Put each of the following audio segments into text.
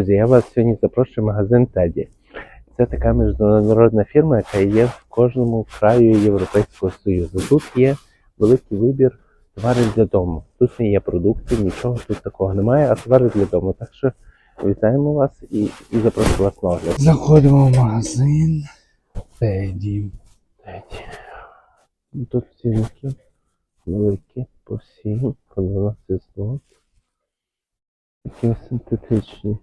Друзі, я вас сьогодні запрошую в магазин Теді. Це така міжнародна фірма, яка є в кожному краю Європейського Союзу. Тут є великий вибір товарів для дому. Тут не є продукти, нічого тут такого немає, а товари для дому. Так що вітаємо вас і, і запрошую вас на огляд. Заходимо в магазин Теді. Теді. Тут цінники великі по всім, по 12 злот. Такі синтетичні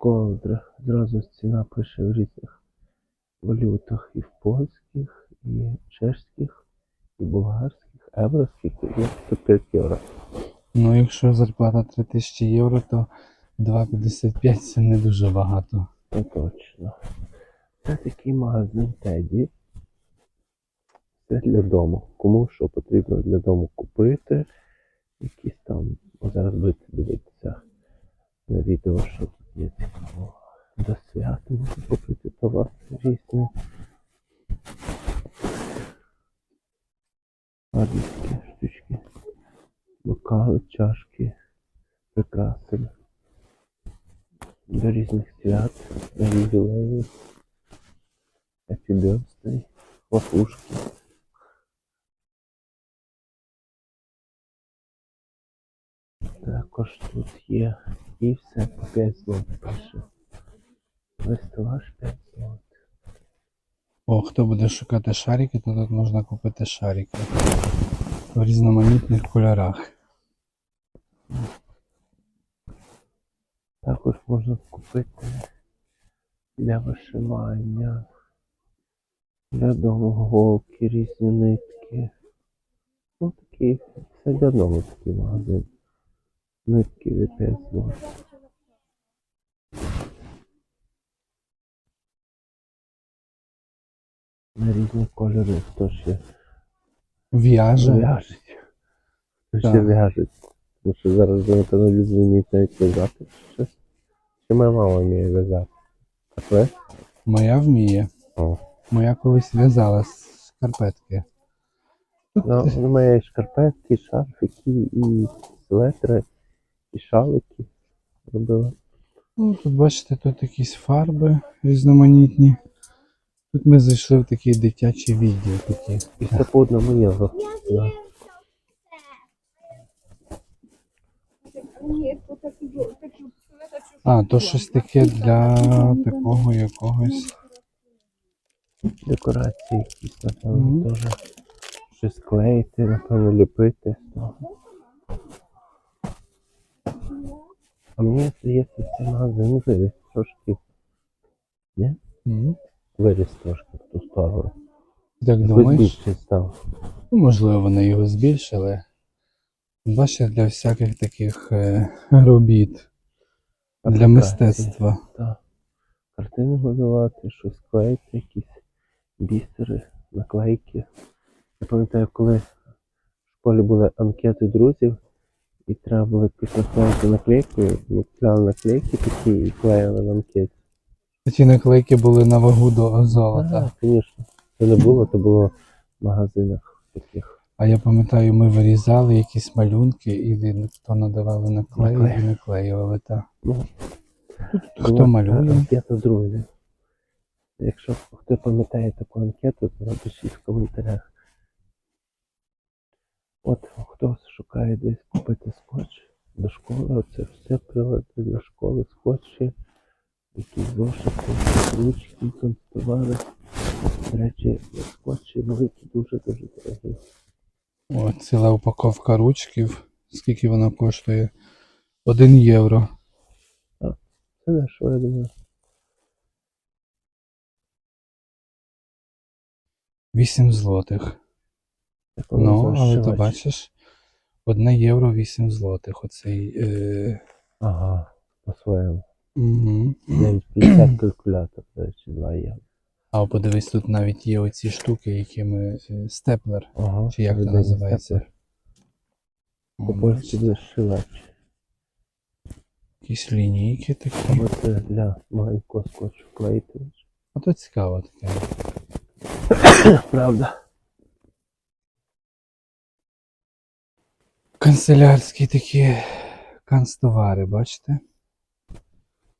ковдри. Зразу ціна пише в різних валютах і в польських, і чешських, і болгарських, евроських, і 105 євро. Ну, якщо зарплата 3000 євро, то 2,55 це не дуже багато. Ну точно. Це такий магазин Теді. Це для дому. Кому що потрібно для дому купити. Якісь там. Зараз будете дивитися на відео, що тут є. До свят можна купити товар різні. Гарні штучки. Бокали, чашки, прикраси до різних свят, до ювілеїв, Birthday, хлопушки. Також тут є і все по 5 злот пише. Весь стелаж 5 злот. О, хто буде шукати шарики, то тут можна купити шарики в різноманітних кольорах. Також можна купити для вишивання, для дому голки, різні нитки. Ну такі, все для дому такий магазин. Нитки від 5. На різні кольори, хто ще В'яже. в'яжуть. Хто ще Так. в'яжуть. Тому що зараз напевно люди вміють навіть в'язати щось. Чи моя мама вміє в'язати? Так ви? Моя вміє. О. Моя колись в'язала шкарпетки. Ну, у мене є шкарпетки, шарфики, і светри, і шалики робила. Ну, тут бачите, тут якісь фарби різноманітні. Тут ми зайшли в такий дитячий відділ такий. І все по одному євро. Да. Такі такі А, то щось таке для такого якогось. Декорації якісь, напевно, Мгм. теж. Щось клеїти, напевно, ліпити. А мені здається, цей магазин виріс трошки. Ні? М, Виріс трошки в ту сторону. Так думаєш? став. Ну, можливо, вони його збільшили. Бачиш, для всяких таких е, робіт, для мистецтва. Так. Картини малювати, щось клеїти, якісь бісери, наклейки. Я пам'ятаю, коли в школі були анкети друзів, і треба було наклеїти наклейкою, ми купляли наклейки такі і клеїли на анкеті. Ті наклейки були на вагу до золота. Так, звісно. Це не було, це було в магазинах таких. А я пам'ятаю, ми вирізали якісь малюнки і від- то надавали наклеї і наклеювали. Та. Ну, Хто була малює? така Анкета друзів. Якщо хто пам'ятає таку анкету, то напишіть в коментарях. От хто шукає десь купити скотч до школи, це все прилади для школи, скотчі, якісь зошити, ручки, канцтовари. До речі, скотчі великі, дуже-дуже дорогі. О, ціла упаковка ручків. Скільки вона коштує? Один євро. Це не що, я думаю. Вісім злотих. Ну, але зашивач. бачиш, одне євро 8 злотих. Оцей. Е... Ага, по-своєму. Угу. Навіть 50 калькулятор, до речі, 2 євро. А подивись, тут навіть є оці штуки, якими е, степлер. Ага, Чи як це називається? По-польськи зашивач. Якісь лінійки такі. Або це для маленького скотчу клеїтович. А то цікаво таке. Правда. Канцелярські такі канцтовари, бачите?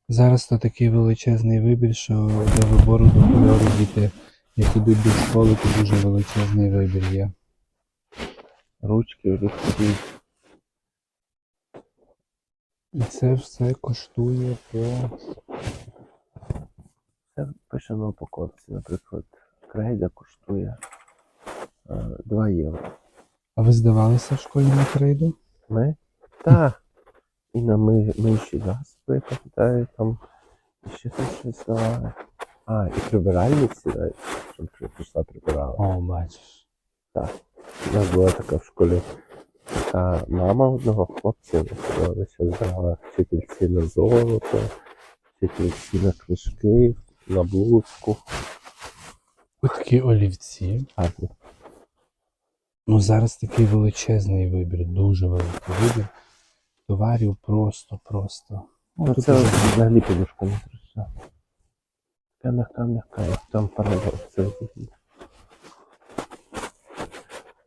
Зараз то такий величезний вибір, що до вибору до кольору діти, як ідуть до школи, то дуже величезний вибір є. Ручки, ручки. І це все коштує по Це пише на упаковці, наприклад, крейда коштує е, 2 євро. А ви здавалися в школі на крейду? Ми? Так. І на ми, миші засоби, я пам'ятаю, там ще там щось давали. А, і прибиральниці, навіть, щоб при- прийшла прибирала. О, бачиш. Так. У нас була така в школі така мама одного хлопця, ще збирала вчительці на золото, вчительці на книжки, на блузку. Ось такі олівці. Гарні. Ну зараз такий величезний вибір, дуже великий вибір. Товарів просто, просто. О, Ну, це взагалі подушка не страшна. Така м'яка, м'яка, як там парадокс.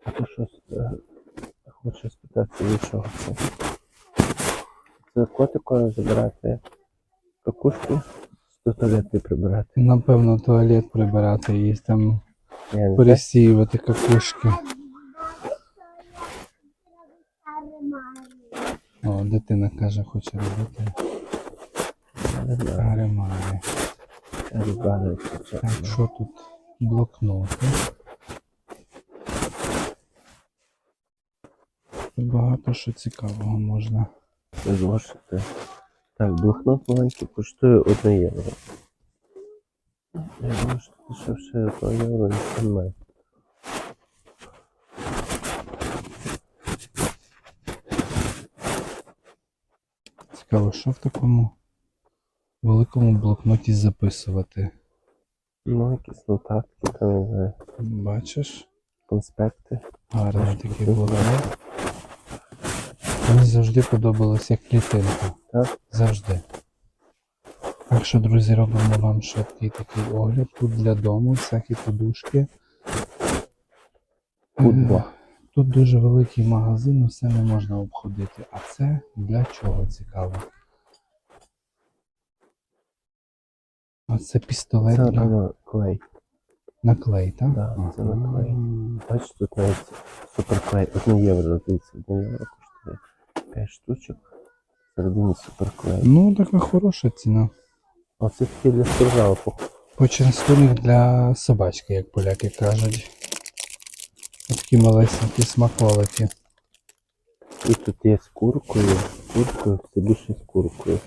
А то щось е, хочу спитати від чого це. Це котикою забирати какушки, з туалети прибирати. Напевно, туалет прибирати і там пересіювати какушки. О, дитина каже, хоче робити не не це. Так, що тут? Блокноти. Багато що цікавого можна. Зошити. Так, блокнот маленький коштує 1 євро. Я думаю, що дешевше 1 євро ніж немає. Цікаво, що в такому великому блокноті записувати. Ну, якісь нотатки, там, не знаю, Бачиш? конспекти. Гарний такий блокнот. Мені завжди подобалось як клітинка. Так. Завжди. Так що, друзі, робимо вам швидкий такий огляд. Тут для дому всякі подушки. Футбол. Тут дуже великий магазин, все не можна обходити. А це для чого цікаво? А це пістолет Це для на клей. наклей, так? Да, це наклей. М. Бачиш, тут навіть суперклей. 1 євро, дивіться, 1 євро коштує 5 штучок. Всередині суперклей. Ну, така хороша ціна. Оце такі для спортзалу. Почерстунок для собачки, як поляки кажуть. Такі малесенькі смаколики. І тут є з куркою, з куркою, це більше з куркою.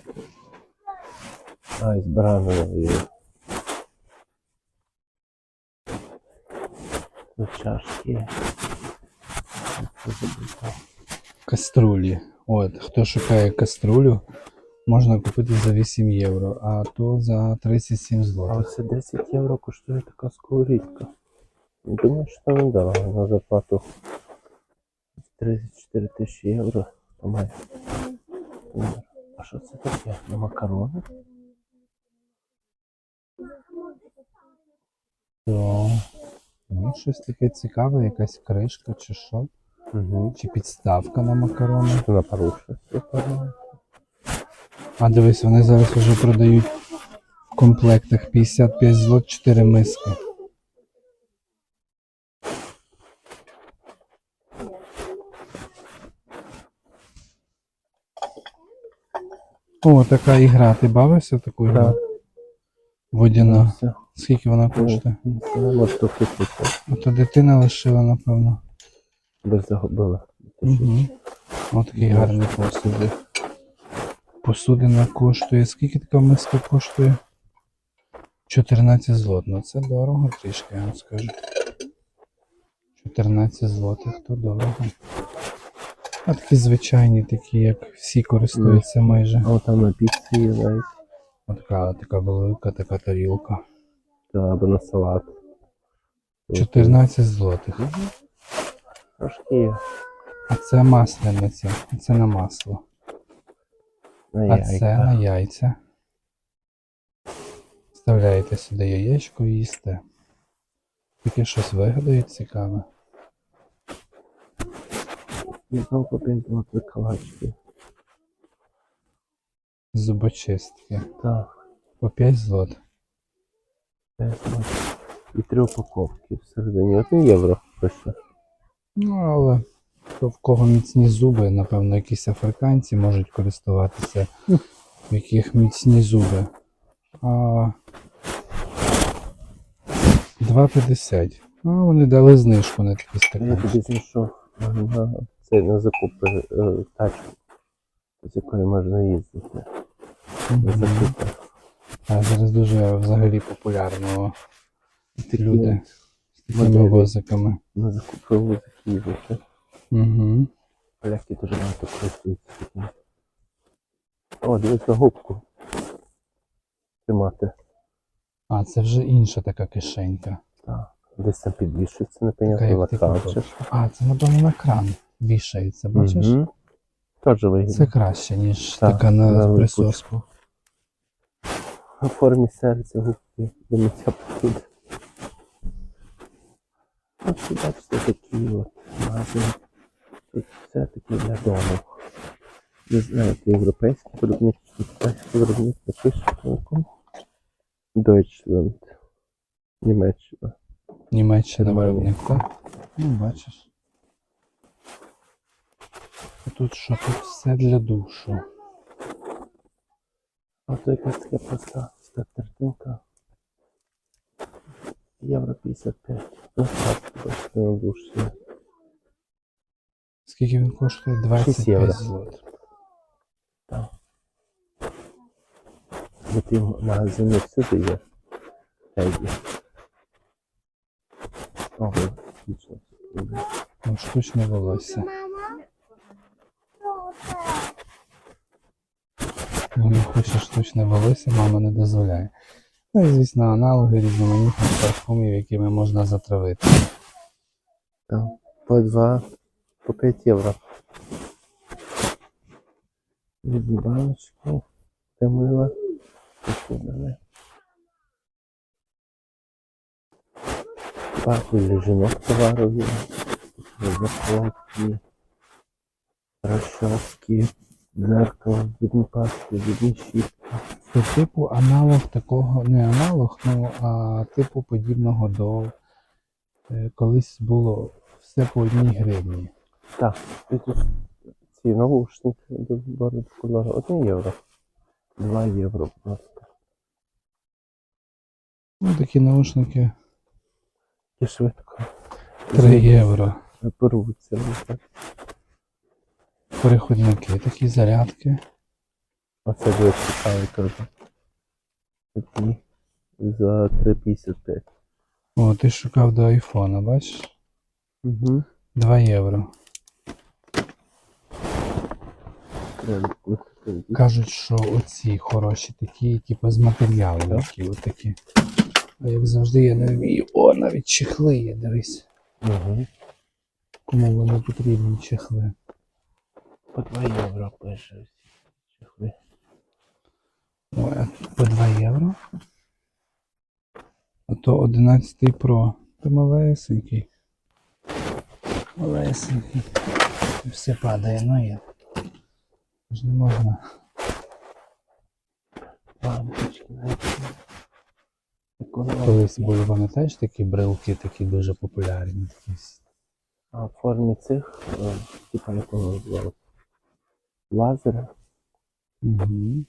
А, і з є. Тут чашки є. Каструлі. От, хто шукає каструлю, можна купити за 8 євро, а то за 37 А злотих. оце 10 євро коштує така сковорідка. Думаю, що це недорого на зарплату 34 тисячі євро. То має. А що це таке? На макарони? То, ну, щось таке цікаве, якась кришка чи що, Угу. чи підставка на макарони. Що на паруше? А дивись, вони зараз вже продають в комплектах 55 злот 4 миски. О, така ігра. Ти бавився в таку ігру? Водяна. Все. Скільки вона коштує? Трохи купити. А то дитина лишила, напевно. Би загубила. Угу. Ось такий гарний посуд. Посудина коштує. Скільки така миска коштує? 14 злот. Ну це дорого трішки, я вам скажу. 14 злотих, то дорого. А такі звичайні, такі, як всі користуються майже. А там на піці є навіть. От така, така велика така тарілка. Та, або на салат. 14 злотих. Трошки. А це масляниця. Це на масло. На А це на яйця. Вставляєте сюди яєчко і їсте. Таке щось вигадають цікаве. І знову по 5 злотих калачки. зубочистки. Так, По 5 злот. п'ять І три упаковки всередині. Один євро пише. Ну, але то в кого міцні зуби, напевно, якісь африканці можуть користуватися, в яких міцні зуби. А 2,50. А вони дали знижку на такі Я стаканчики. тобі знайшов це на закупи е, тачку, з якою можна їздити. А зараз дуже взагалі популярно Такі люди з такими возиками. На закупи вузик їздити. Угу. Поляки дуже багато користуються таким. О, дивись на губку. Тримати. А, це вже інша така кишенька. Так. Десь там підвішується, непонятно, на кран. А, це напевно на кран вішається, бачиш? Мгм. Теж вигідно. Це краще, ніж Так, така на, на присоску. У формі серця губки до миття посуди. Ось бачите такі от магазини. Тут все таки для дому. Не знаю, це європейський виробник, китайський виробник напише по. Deutschland. Німеччина. Німеччина виробник, так? Ну, бачиш. А Тут що? Тут все для душу. А то якась така проста стартертинка. Євро 55. Ну так, бачите, на душі. Скільки він коштує? 25 євро. злот. Так. Бо ті магазини всюди є. Теді. О, ви отлично. Ну, штучне волосся. Ну, не хоче штучне волосся, мама не дозволяє. Ну і, звісно, аналоги різноманітних парфумів, якими можна затравити. Так. По 2, по 5 євро. Від баночки. Це мило. Посудане. Пахло для жінок товару є. Заколки. Розчоски. Дзеркало, зубні пасти, зубні щітки. Це типу аналог такого, не аналог, ну а типу подібного до е, колись було все по одній гривні. Так, і тут ці наушники до вибору кольору 1 євро. 2 євро просто. Ну, такі наушники І швидко. 3 євро. Порвуться. ну, так. Переходники, такі зарядки. Оце дуже цікавий теж. Такі за 3,55. О, ти шукав до айфона, бачиш? Угу. 2 євро. Кажуть, що оці хороші такі, типу з матеріалу, Так. такі, от такі. А як завжди я не вмію. О, навіть чехли є, дивись. Угу. Кому вони потрібні чехли. По 2 євро пише по 2 євро. А то 11 Pro. Ти малесенький. Малесенький. Все падає, ну є. Ж не можна. Навіть. Колись були, пам'ятаєш, такі брелки, такі дуже популярні. Такі. А в формі цих, е, типа якого Лазера. Угу.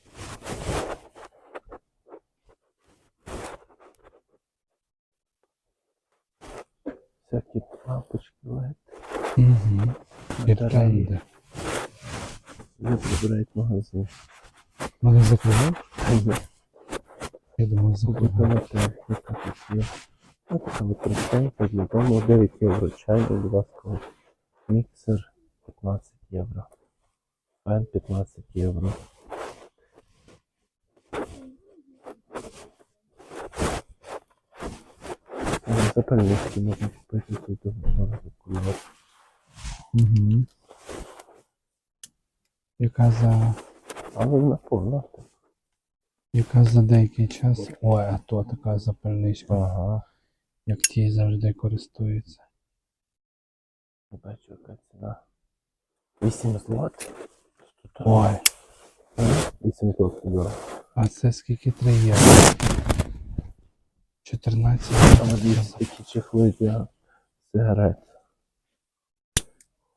Всякі лампочки, LED. Угу. батареї. Іртенди. Ви прибирають магазин. Вони закривав? Я думав, закривав. Ось така використання для дому 9 євро. Чайник, будь ласка. Міксер 15 євро. Фен 15 євро. Е, Запальнички можна купити тут дуже кольор. Угу. Яка за, Але на повно. яка за деякий час. Ой, а то така запальничка, Ага. як ті завжди користуються. Бачу, яка ціна. 8 злот. Ой, Ага. 800 євро. А це скільки 3 євро? 14 Там є такі чехли для сигарет.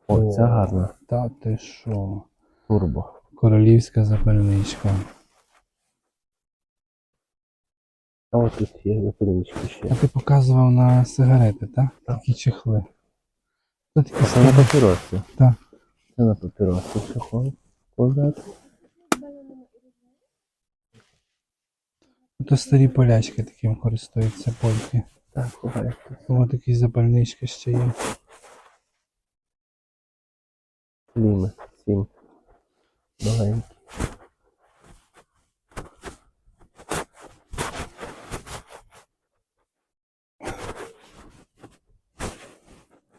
О, це гарно. Та ти що? Турбо. Королівська запальничка. А от тут є запальнички ще. А ти показував на сигарети, так? Так. Такі чехли. Це на папіроси. Так. Це на папіроси чехол. Кладати. То старі полячки таким користуються польки. Так, буває. Ось такі запальнички ще є. Кліми. Сім. Маленькі.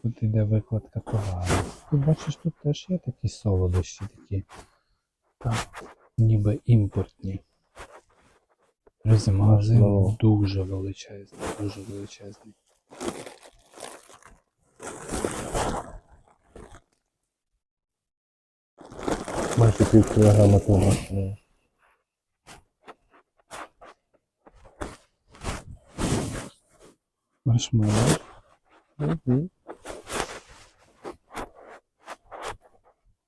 Тут іде викладка товару. Ти бачиш, тут теж є такі солодощі такі. Так. Ніби імпортні. Друзі, магазин Можливо. дуже величезний, дуже величезний. Майже пів кілограма томату. Маршмеллоу. Угу.